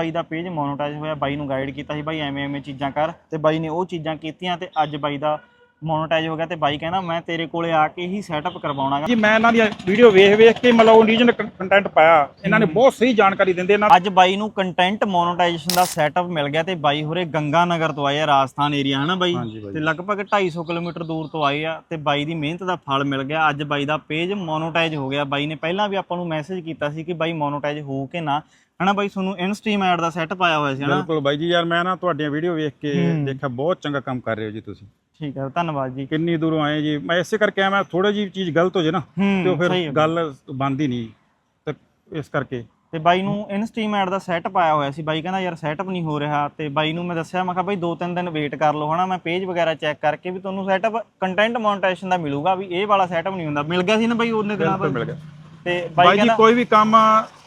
ਬਾਈ ਦਾ page monetise ਹੋਇਆ, ਬਾਈ ਨੂੰ ਗਾਈਡ ਕੀਤਾ ਸੀ, ਬਾਈ ਐਵੇਂ ਐਵੇਂ ਚੀਜ਼ਾਂ ਕਰ ਤੇ ਬਾਈ ਨੇ ਉਹ ਚੀਜ਼ਾਂ ਕੀਤੀਆਂ ਤੇ ਅੱਜ ਬਾਈ ਦਾ ਮੋਨੋਟਾਈਜ਼ ਹੋ ਗਿਆ ਤੇ ਬਾਈ ਕਹਿੰਦਾ ਮੈਂ ਤੇਰੇ ਕੋਲੇ ਆ ਕੇ ਹੀ ਸੈਟਅਪ ਕਰਵਾਉਣਾਗਾ। ਜੀ ਮੈਂ ਇਹਨਾਂ ਦੀ ਵੀਡੀਓ ਵੇਖ ਵੇਖ ਕੇ ਮਤਲਬ ਓਰੀਜਨਲ ਕੰਟੈਂਟ ਪਾਇਆ। ਇਹਨਾਂ ਨੇ ਬਹੁਤ ਸਹੀ ਜਾਣਕਾਰੀ ਦਿੰਦੇ ਇਹਨਾਂ ਅੱਜ ਬਾਈ ਨੂੰ ਕੰਟੈਂਟ ਮੋਨੋਟਾਈਜੇਸ਼ਨ ਦਾ ਸੈਟਅਪ ਮਿਲ ਗਿਆ ਤੇ ਬਾਈ ਹੋਰੇ ਗੰਗਾ ਨਗਰ ਤੋਂ ਆਏ ਆ ਰਾਜਸਥਾਨ ਏਰੀਆ ਹਨਾ ਬਾਈ। ਤੇ ਲਗਭਗ 250 ਕਿਲੋਮੀਟਰ ਦੂਰ ਤੋਂ ਆਏ ਆ ਤੇ ਬਾਈ ਦੀ ਮਿਹਨਤ ਦਾ ਫਲ ਮਿਲ ਗਿਆ। ਅੱਜ ਬਾਈ ਦਾ ਪੇਜ ਮੋਨੋਟਾਈਜ਼ ਹੋ ਗਿਆ। ਬਾਈ ਨੇ ਪਹਿਲਾਂ ਵੀ ਆਪਾਂ ਨੂੰ ਮੈਸੇਜ ਕੀਤਾ ਸੀ ਕਿ ਬਾਈ ਮੋਨੋਟਾਈਜ਼ ਹੋ ਕੇ ਨਾ ਹਨਾ ਬਾਈ? ਤੁਹਾਨੂੰ ਇਨਸਟ੍ਰੀਮ ਐਡ ਦਾ ਸੈਟਅਪ ਆਇਆ ਹੋਇਆ ਸੀ ਹਨਾ? ਬਿਲਕੁਲ ਬਾਈ ਜੀ ਯਾਰ ਮੈਂ ਨਾ ਤੁਹਾਡੀਆਂ ਵੀਡੀਓ ਵੇਖ ਕੇ। ਦੇਖਿਆ ਬਹੁਤ ਚੰਗਾ ਕੰਮ ਕਰ ਰਹੇ ਹੋ ਜੀ ਤੁਸੀਂ। ਠੀਕ ਹੈ ਧੰਨਵਾਦ ਜੀ। ਕਿੰਨੀ ਦੂਰੋਂ ਆਏ ਜੀ। ਮੈਂ ਇਸੇ ਕਰਕੇ ਮੈਂ ਥੋੜਾ ਜੀ ਚੀਜ਼ ਗਲਤ ਹੋ ਜੇ ਨਾ ਤੇ ਉਹ ਹੂੰ ਫਿਰ ਹੈ ਗੱਲ ਬਣਦੀ ਨਹੀਂ ਤੇ ਇਸ ਕਰਕੇ। ਤੇ ਬਾਈ ਨੂੰ ਇਨਸਟ੍ਰੀਮ ਐਡ ਦਾ ਸੈਟਅਪ ਆਇਆ ਹੋਇਆ ਸੀ। ਬਾਈ ਕਹਿੰਦਾ ਯਾਰ ਸੈਟਅਪ ਨਹੀਂ ਹੋ ਰਿਹਾ। ਤੇ ਬਾਈ ਨੂੰ ਮੈਂ ਦੱਸਿਆ ਮੈਂ ਕਿਹਾ ਬਾਈ ਦੋ ਤਿੰਨ ਦਿਨ ਵੇਟ ਕਰ ਲਓ ਹਨਾ? ਮੈਂ ਪੇਜ ਵਗੈਰਾ ਚੈੱਕ ਕਰਕੇ ਵੀ ਤੁਹਾਨੂੰ ਸੈਟਅਪ ਕੰਟੈਂਟ ਮੋਨਟਾਈਜੇਸ਼ਨ ਦਾ ਮਿਲੂਗਾ ਵੀ ਇਹ ਵਾਲਾ ਸੈਟਅਪ ਨਹੀਂ ਹੁੰਦਾ। ਮਿਲ ਗਿਆ ਸੀ ਨਾ ਬਾਈ ਉਹਨੇ ਦਿਨਾਂ ਬਿਲਕੁਲ ਮਿਲ ਬਾਅਦ ਗਿਆ। ਤੇ ਬਾਈ ਜੀ ਕੋਈ ਵੀ ਕੰਮ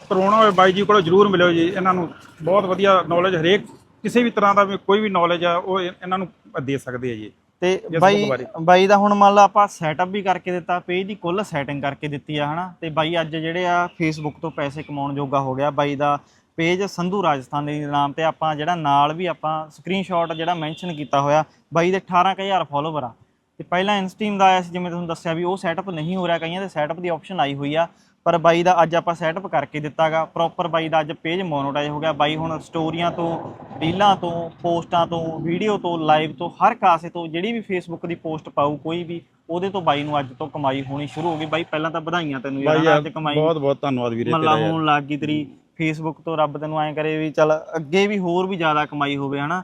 ਕਰਾਉਣਾ ਹੋਵੇ ਬਾਈ ਜੀ ਕੋਲੋਂ ਜਰੂਰ ਮਿਲਿਓ ਜੀ। ਇਹਨਾਂ ਨੂੰ ਬਹੁਤ ਵਧੀਆ ਨੌਲੇਜ ਹਰੇਕ ਕਿਸੇ ਵੀ ਤਰ੍ਹਾਂ ਦਾ ਕੋਈ ਵੀ ਨੌਲੇਜ ਆ ਉਹ ਇਹ- ਇਹਨਾਂ ਨੂੰ ਦੇ ਸਕਦੇ ਆ ਜੀ। ਤੇ ਬਾਈ। ਬਾਈ ਦਾ ਹੁਣ ਮੰਨ ਲਾ ਆਪਾਂ ਸੈਟਅਪ ਵੀ ਕਰਕੇ ਦਿੱਤਾ ਪੇਜ ਦੀ ਕੁੱਲ ਸੈਟਿੰਗ ਕਰਕੇ ਦਿੱਤੀ ਆ ਹਨਾ ਤੇ ਬਾਈ ਅੱਜ ਜਿਹੜੇ ਆ ਫੇਸਬੁੱਕ ਤੋਂ ਪੈਸੇ ਕਮਾਉਣ ਜੋਗਾ ਹੋ ਗਿਆ ਬਾਈ ਦਾ ਪੇਜ ਸੰਧੂ ਰਾਜਸਥਾਨ ਦੇ ਨਾਮ ਤੇ ਆਪਾਂ ਜਿਹੜਾ ਨਾਲ ਵੀ ਆਪਾਂ ਸਕਰੀਨਸ਼ਾਟ ਜਿਹੜਾ ਮੈਂਸ਼ਨ ਕੀਤਾ ਹੋਇਆ ਬਾਈ ਦੇ 18000 ਫਾਲੋਵਰ ਆ ਤੇ ਪਹਿਲਾਂ ਇਨਸਟ੍ਰੀਮ ਦਾ ਆਇਆ ਸੀ ਜਿਵੇਂ ਤੁਹਾਨੂੰ ਦੱਸਿਆ ਵੀ ਉਹ ਸੈਟਅਪ ਨਹੀਂ ਹੋ ਰਿਹਾ ਕਈਆਂ ਦੇ ਸੈਟਅਪ ਦੀ ਆਪਸ਼ਨ ਆਈ ਹੋਈ ਆ। ਪਰ ਬਾਈ ਦਾ ਅੱਜ ਆਪਾਂ ਸੈਟਅਪ ਕਰਕੇ ਦਿੱਤਾਗਾ। ਪ੍ਰੋਪਰ ਬਾਈ ਦਾ ਅੱਜ ਪੇਜ ਮੋਨੋਟਾਈਜ਼ ਹੋ ਗਿਆ। ਬਾਈ ਹੁਣ ਸਟੋਰੀਆਂ ਤੋਂ ਰੀਲਾਂ ਤੋਂ ਪੋਸਟਾਂ ਤੋਂ ਵੀਡੀਓ ਤੋਂ ਲਾਈਵ ਤੋਂ ਹਰ ਕਾਸੇ ਤੋਂ ਜਿਹੜੀ ਵੀ ਫੇਸਬੁੱਕ ਦੀ ਪੋਸਟ ਪਾਊ ਕੋਈ ਵੀ ਉਹਦੇ ਤੋਂ ਬਾਈ ਨੂੰ ਅੱਜ ਤੋਂ ਕਮਾਈ ਹੋਣੀ ਸ਼ੁਰੂ ਹੋ ਗਈ। ਬਾਈ ਪਹਿਲਾਂ ਤਾਂ ਵਧਾਈਆਂ ਤੈਨੂੰ ਯਾਰ ਅੱਜ ਕਮਾਈ। ਬਹੁਤ ਬਹੁਤ ਧੰਨਵਾਦ ਵੀਰੇ ਤੇਰਾ ਯਾਰ। ਹੋਣ ਲੱਗ ਗਈ ਤੇਰੀ। ਫੇਸਬੁੱਕ ਤੋਂ ਰੱਬ ਤੈਨੂੰ ਐਂ ਕਰੇ ਵੀ ਚੱਲ ਅੱਗੇ ਵੀ ਹੋਰ ਵੀ ਜ਼ਿਆਦਾ ਕਮਾਈ ਹੋਵੇ ਹਨਾ।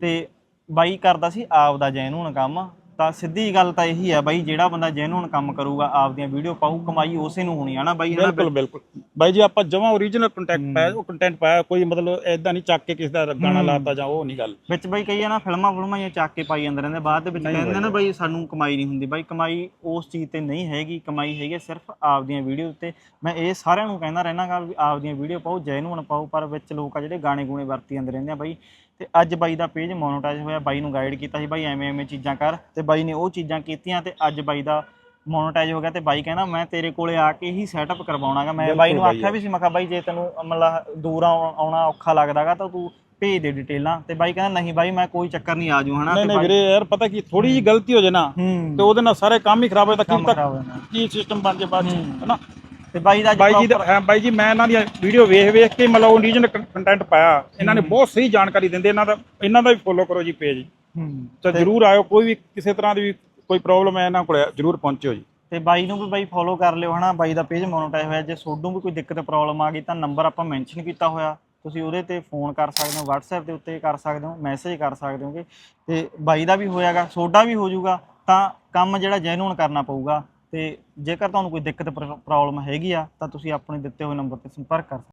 ਤੇ ਬਾਈ ਕਰਦਾ ਸੀ ਆਪ ਦਾ ਜੈਨੂਨ ਕੰਮ। ਤਾਂ ਸਿੱਧੀ ਗੱਲ ਤਾਂ ਇਹੀ ਹੈ ਬਾਈ ਜਿਹੜਾ ਬੰਦਾ ਜੈਨੂਨ ਕੰਮ ਕਰੂਗਾ ਆਪਦੀਆਂ ਵੀਡੀਓ ਪਾਊ ਕਮਾਈ ਉਸੇ ਨੂੰ ਹੋਣੀ ਹੈ ਨਾ ਬਾਈ ਹਨਾ ਬਿਲਕੁਲ ਬਿਲਕੁਲ। ਬਾਈ ਜੀ ਆਪਾਂ ਜਮਾਂ ਓਰੀਜਨਲ ਕੰਟੈਕਟ ਪਾਇਆ ਉਹ ਕੰਟੈਂਟ ਪਾਇਆ ਕੋਈ ਮਤਲਬ ਐਦਾਂ ਨਹੀਂ ਚੱਕ ਕੇ ਕਿਸੇ ਦਾ ਗਾਣਾ ਲਾਤਾ ਜਾਂ ਉਹ ਨਹੀਂ ਗੱਲ। ਵਿੱਚ ਬਾਈ ਕਈ ਆ ਨਾ ਫਿਲਮਾਂ ਫਿਲਮਾਂ ਜਾਂ ਚੱਕ ਕੇ ਪਾਈ ਜਾਂਦੇ ਰਹਿੰਦੇ ਬਾਅਦ ਦੇ ਵਿੱਚ ਕਹਿੰਦੇ ਨਾ ਬਾਈ ਸਾਨੂੰ ਕਮਾਈ ਨਹੀਂ ਹੁੰਦੀ। ਬਾਈ ਕਮਾਈ ਉਸ ਚੀਜ਼ ਤੇ ਨਹੀਂ ਹੈਗੀ ਕਮਾਈ ਹੈਗੀ ਸਿਰਫ ਆਪਦੀਆਂ ਵੀਡੀਓ ਉੱਤੇ। ਮੈਂ ਇਹ ਸਾਰਿਆਂ ਨੂੰ ਕਹਿੰਦਾ ਰਹਿਣਾਗਾ ਵੀ ਆਪਦੀਆਂ ਵੀਡੀਓ ਪਾਓ ਜੈਨੂਨ ਪਾਓ ਪਰ ਵਿੱਚ ਲੋਕ ਆ ਜਿਹੜੇ ਗਾਣੇ ਗੂਣੇ ਵਰਤੀ ਜਾਂਦੇ ਰਹਿੰਦੇ ਆ ਬਾਈ। ਤੇ ਅੱਜ ਬਾਈ ਦਾ ਪੇਜ ਮੋਨੋਟਾਈਜ਼ ਹੋਇਆ ਬਾਈ ਨੂੰ ਗਾਈਡ ਕੀਤਾ ਸੀ ਬਾਈ ਐਵੇਂ ਐਵੇਂ ਚੀਜ਼ਾਂ ਕਰ। ਤੇ ਬਾਈ ਨੇ ਉਹ ਚੀਜ਼ਾਂ ਕੀਤੀਆਂ ਤੇ ਅੱਜ ਬਾਈ ਦਾ ਮੋਨੋਟਾਈਜ਼ ਹੋ ਗਿਆ ਤੇ ਬਾਈ ਕਹਿੰਦਾ ਮੈਂ ਤੇਰੇ ਕੋਲੇ ਆ ਕੇ ਹੀ ਸੈਟਅਪ ਕਰਵਾਉਣਾਗਾ। ਮੈਂ ਬਾਈ ਨੂੰ ਆਖਿਆ ਵੀ ਸੀ ਮੈਂ ਕਿਹਾ ਬਾਈ ਜੇ ਤੈਨੂੰ ਮਤਲਬ ਦੂਰ ਆਉ- ਆਉਣਾ ਔਖਾ ਲੱਗਦਾਗਾ ਤਾਂ ਤੂੰ ਭੇਜ ਦੇ ਡਿਟੇਲਾਂ ਤੇ ਬਾਈ ਕਹਿੰਦਾ ਨਹੀਂ ਬਾਈ ਮੈਂ ਕੋਈ ਚੱਕਰ ਨਹੀਂ ਆ ਜੂ ਹਨਾ? ਨਹੀਂ ਨਹੀਂ ਵੀਰੇ ਯਾਰ ਪਤਾ ਕੀ ਥੋੜੀ ਜੀ ਗਲਤੀ ਹੋ ਜੇ ਨਾ ਤੇ ਉਹਦੇ ਨਾਲ ਸਾਰੇ ਕੰਮ ਹੀ ਖਰਾਬ ਹੋ ਜਾਂਦਾ ਕੀ ਤੱਕ ਕੀ ਸਿਸਟਮ ਬਣ ਜੇ ਬਾਅਦ ਹਨਾ? ਤੇ ਬਾਈ ਦਾ ਬਾਈ ਜੀ ਬਾਈ ਜੀ ਮੈਂ ਇਹਨਾਂ ਦੀ ਵੀਡੀਓ ਵੇਖ ਵੇਖ ਕੇ ਮਤਲਬ ਓਰੀਜਨਲ ਕੰਟੈਂਟ ਪਾਇਆ ਇਹਨਾਂ ਨੇ ਬਹੁਤ ਸਹੀ ਜਾਣਕਾਰੀ ਦਿੰਦੇ ਇਹਨਾਂ ਦਾ ਇਹਨਾਂ ਦਾ ਵੀ ਫੋਲੋ ਕਰੋ ਜੀ ਪੇਜ ਹੂੰ। ਤੇ ਜਰੂਰ ਆਇਓ ਕੋਈ ਵੀ ਕਿਸੇ ਤਰ੍ਹਾਂ ਦੀ ਵੀ ਕੋਈ ਪ੍ਰੋਬਲਮ ਹੈ ਇਹਨਾਂ ਕੋਲ, ਜਰੂਰ ਪਹੁੰਚਿਓ ਜੀ। ਤੇ ਬਾਈ ਨੂੰ ਵੀ ਬਾਈ ਫੋਲੋ ਕਰ ਲਿਓ ਹਨਾ, ਬਾਈ ਦਾ ਪੇਜ ਮੋਨੋਟਾਈਜ਼ ਹੋਇਆ। ਜੇ ਸੋਡੂ ਵੀ ਕੋਈ ਦਿੱਕਤ ਪ੍ਰੋਬਲਮ ਆ ਗਈ ਤਾਂ ਨੰਬਰ ਆਪਾਂ ਮੈਂਸ਼ਨ ਕੀਤਾ ਹੋਇਆ। ਤੁਸੀਂ ਉਹਦੇ ਤੇ ਫੋਨ ਕਰ ਸਕਦੇ ਹੋ, WhatsApp ਦੇ ਉੱਤੇ ਕਰ ਸਕਦੇ ਹੋ ਮੈਸੇਜ ਕਰ ਸਕਦੇ ਹੋਗੇ। ਤੇ ਬਾਈ ਦਾ ਵੀ ਹੋਇਆਗਾ ਸੋਡਾ ਵੀ ਹੋ ਜਾਊਗਾ, ਤਾਂ ਕੰਮ ਜਿਹੜਾ ਜੈਨੂਨ ਕਰਨਾ ਪਊਗਾ। ਤੇ ਜੇਕਰ ਤੁਹਾਨੂੰ ਕੋਈ ਦਿੱਕਤ ਪ੍ਰੋਬਲਮ ਹੈਗੀ ਆ, ਤਾਂ ਤੁਸੀਂ ਆਪਣੇ ਦਿੱਤੇ ਹੋਏ ਨੰਬਰ ਤੇ ਸੰਪਰਕ ਕਰ ਸਕਦੇ ਹੋ।